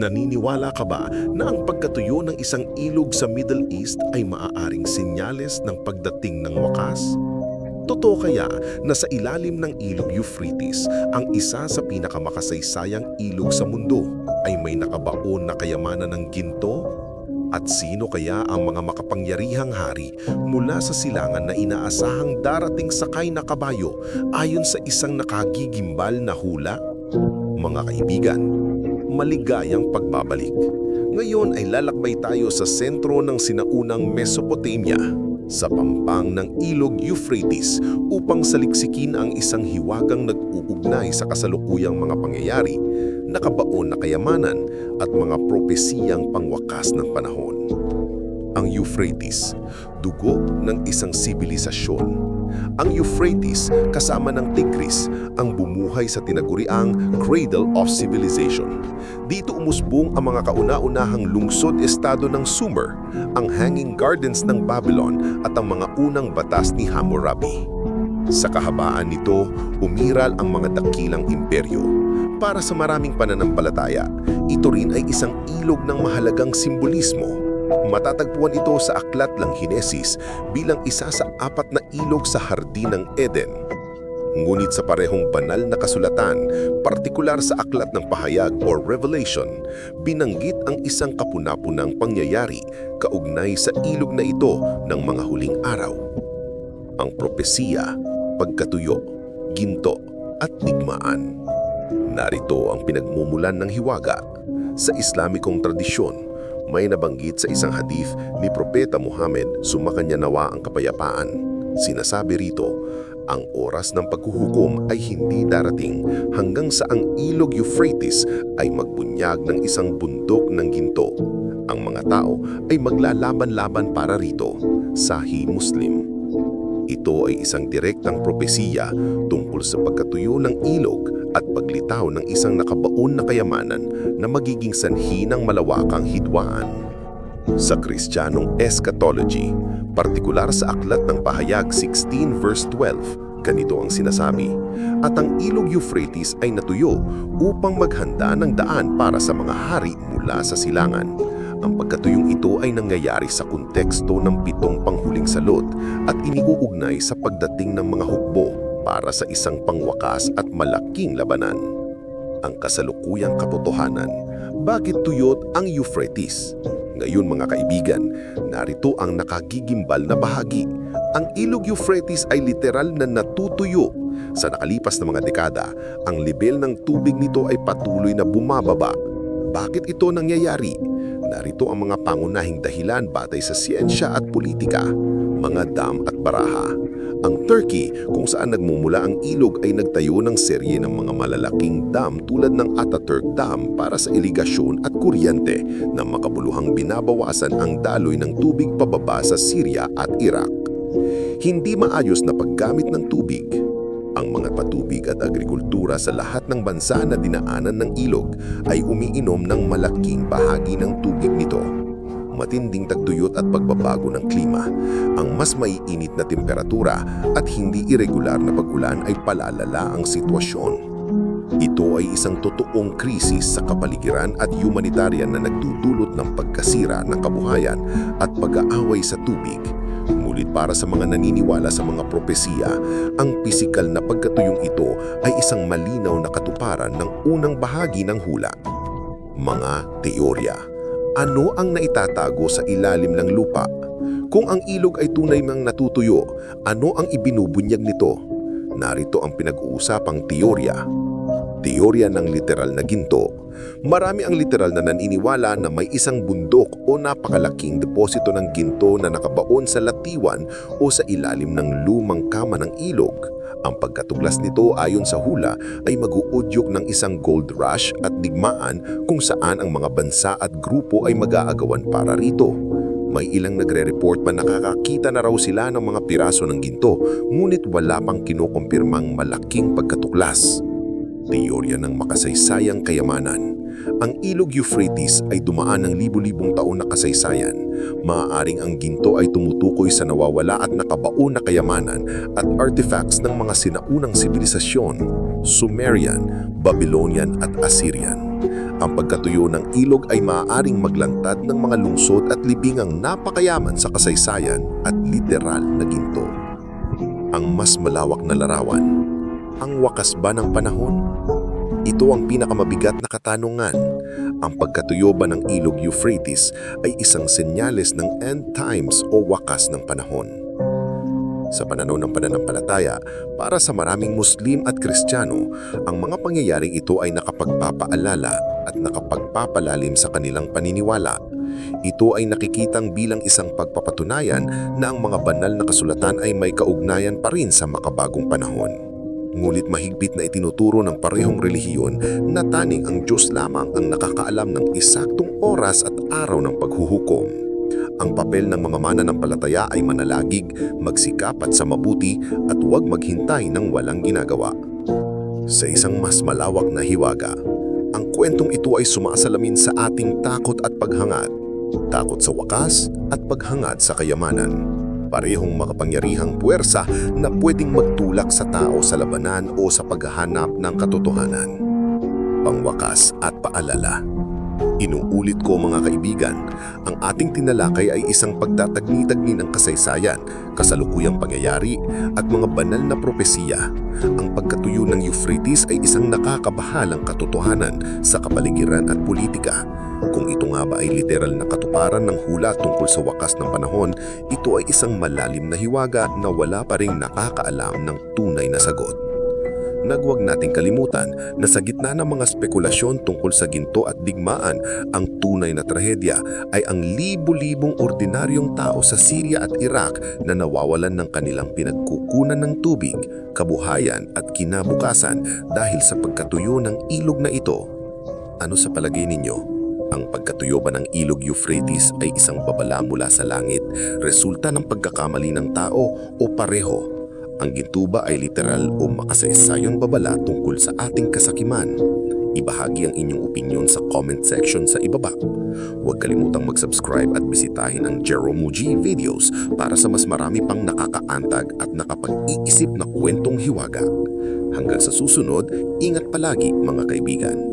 Naniniwala ka ba na ang pagkatuyo ng isang ilog sa Middle East ay maaaring senyales ng pagdating ng wakas? Totoo kaya na sa ilalim ng ilog Euphrates, ang isa sa pinakamakasaysayang ilog sa mundo ay may nakabaon na kayamanan ng ginto? At sino kaya ang mga makapangyarihang hari mula sa silangan na inaasahang darating sakay na kabayo ayon sa isang nakagigimbal na hula? Mga kaibigan, maligayang pagbabalik. Ngayon ay lalakbay tayo sa sentro ng sinaunang Mesopotamia, sa pampang ng ilog Euphrates upang saliksikin ang isang hiwagang nag-uugnay sa kasalukuyang mga pangyayari, nakabaon na kayamanan at mga propesiyang pangwakas ng panahon. Ang Euphrates, dugo ng isang sibilisasyon. Ang Euphrates, kasama ng Tigris, ang bumuhay sa tinaguriang Cradle of Civilization. Dito umusbong ang mga kauna-unahang lungsod-estado ng Sumer, ang Hanging Gardens ng Babylon at ang mga unang batas ni Hammurabi. Sa kahabaan nito, umiral ang mga dakilang imperyo. Para sa maraming pananampalataya, ito rin ay isang ilog ng mahalagang simbolismo. Matatagpuan ito sa Aklat ng Hinesis bilang isa sa apat na ilog sa Hardin ng Eden. Ngunit sa parehong banal na kasulatan, partikular sa Aklat ng Pahayag o Revelation, binanggit ang isang kapuna-punang pangyayari kaugnay sa ilog na ito ng mga huling araw. Ang propesiya, pagkatuyo, ginto at digmaan. Narito ang pinagmumulan ng hiwaga. Sa Islamikong tradisyon, may nabanggit sa isang hadith ni Propeta Muhammad sumakanya nawa ang kapayapaan. Sinasabi rito, ang oras ng paghuhukom ay hindi darating hanggang sa ang ilog Euphrates ay magbunyag ng isang bundok ng ginto. Ang mga tao ay maglalaban-laban para rito, Sahih Muslim. Ito ay isang direktang propesiya tungkol sa pagkatuyo ng ilog at paglitaw ng isang nakabaon na kayamanan na magiging sanhi ng malawakang hidwaan. Sa Kristiyanong eschatology, partikular sa Aklat ng Pahayag 16 verse 12, ganito ang sinasabi, At ang ilog Euphrates ay natuyo upang maghanda ng daan para sa mga hari mula sa silangan. Ang pagkatuyong ito ay nangyayari sa konteksto ng pitong panghuling salot at iniuugnay sa pagdating ng mga hukbo para sa isang pangwakas at malaking labanan. Ang kasalukuyang katotohanan, bakit tuyot ang Euphrates? Ngayon mga kaibigan, narito ang nakagigimbal na bahagi. Ang ilog Euphrates ay literal na natutuyo. Sa nakalipas na mga dekada, ang level ng tubig nito ay patuloy na bumababa. Bakit ito nangyayari? Narito ang mga pangunahing dahilan batay sa siyensya at politika, mga dam at baraha. Ang Turkey, kung saan nagmumula ang ilog ay nagtayo ng serye ng mga malalaking dam tulad ng Ataturk Dam para sa irigasyon at kuryente na makabuluhang binabawasan ang daloy ng tubig pababa sa Syria at Iraq. Hindi maayos na paggamit ng tubig. Ang mga patubig at agrikultura sa lahat ng bansa na dinaanan ng ilog ay umiinom ng malaking bahagi ng tubig nito. Matinding tagtuyot at pagbabago ng klima, ang mas maiinit na temperatura at hindi irregular na pag-ulan ay palalala ang sitwasyon. Ito ay isang totoong krisis sa kapaligiran at humanitarian na nagdudulot ng pagkasira ng kabuhayan at pag-aaway sa tubig. Ngunit para sa mga naniniwala sa mga propesiya, ang pisikal na pagkatuyong ito ay isang malinaw na katuparan ng unang bahagi ng hula. Mga teorya. Ano ang naitatago sa ilalim ng lupa? Kung ang ilog ay tunay mang natutuyo, ano ang ibinubunyag nito? Narito ang pinag-uusapang teorya. Teorya ng literal na ginto. Marami ang literal na naniniwala na may isang bundok o napakalaking deposito ng ginto na nakabaon sa latiwan o sa ilalim ng lumang kama ng ilog. Ang pagkatuklas nito ayon sa hula ay mag-uudyok ng isang gold rush at digmaan kung saan ang mga bansa at grupo ay mag-aagawan para rito. May ilang nagre-report pa nakakakita na raw sila ng mga piraso ng ginto, ngunit wala pang kinukumpirmang malaking pagkatuklas. Teorya ng makasaysayang kayamanan. Ang ilog Euphrates ay dumaan ng libu-libong taon na kasaysayan. Maaaring ang ginto ay tumutukoy sa nawawala at nakabaon na kayamanan at artifacts ng mga sinaunang sibilisasyon, Sumerian, Babylonian at Assyrian. Ang pagkatuyo ng ilog ay maaaring maglantad ng mga lungsod at libingang napakayaman sa kasaysayan at literal na ginto. Ang mas malawak na larawan, ang wakas ba ng panahon? Ito ang pinakamabigat na katanungan. Ang pagkatuyo ba ng ilog Euphrates ay isang senyales ng end times o wakas ng panahon? Sa pananaw ng pananampalataya, para sa maraming Muslim at Kristiyano, ang mga pangyayaring ito ay nakapagpapaalala at nakapagpapalalim sa kanilang paniniwala. Ito ay nakikitang bilang isang pagpapatunayan na ang mga banal na kasulatan ay may kaugnayan pa rin sa makabagong panahon. Ngunit mahigpit na itinuturo ng parehong relihiyon na taning ang Diyos lamang ang nakakaalam ng isaktong oras at araw ng paghuhukom. Ang papel ng mga mananampalataya ay manalagig, magsikapat sa mabuti at huwag maghintay ng walang ginagawa. Sa isang mas malawak na hiwaga, ang kwentong ito ay sumasalamin sa ating takot at paghangad. Takot sa wakas at paghangad sa kayamanan. Parehong makapangyarihang puwersa na pwedeng magtulak sa tao sa labanan o sa paghahanap ng katotohanan. Pangwakas at paalala. Inuulit ko mga kaibigan, ang ating tinalakay ay isang pagtatagni-tagni ng kasaysayan, kasalukuyang pangyayari at mga banal na propesiya. Ang pagkatuyo ng Euphrates ay isang nakakabahalang katotohanan sa kapaligiran at politika. Kung ito nga ba ay literal na katuparan ng hula tungkol sa wakas ng panahon, ito ay isang malalim na hiwaga na wala pa ring nakakaalam ng tunay na sagot. Nagwag nating kalimutan na sa gitna ng mga spekulasyon tungkol sa ginto at digmaan, ang tunay na trahedya ay ang libu-libong ordinaryong tao sa Syria at Iraq na nawawalan ng kanilang pinagkukunan ng tubig, kabuhayan at kinabukasan dahil sa pagkatuyo ng ilog na ito. Ano sa palagay ninyo? Ang pagkatuyo ba ng ilog Euphrates ay isang babala mula sa langit, resulta ng pagkakamali ng tao o pareho? Ang ginto ba ay literal o makasaysayang babala tungkol sa ating kasakiman? Ibahagi ang inyong opinion sa comment section sa ibaba. Huwag kalimutang mag-subscribe at bisitahin ang Jeromuji videos para sa mas marami pang nakakaantag at nakapag-iisip na kwentong hiwaga. Hanggang sa susunod, ingat palagi mga kaibigan.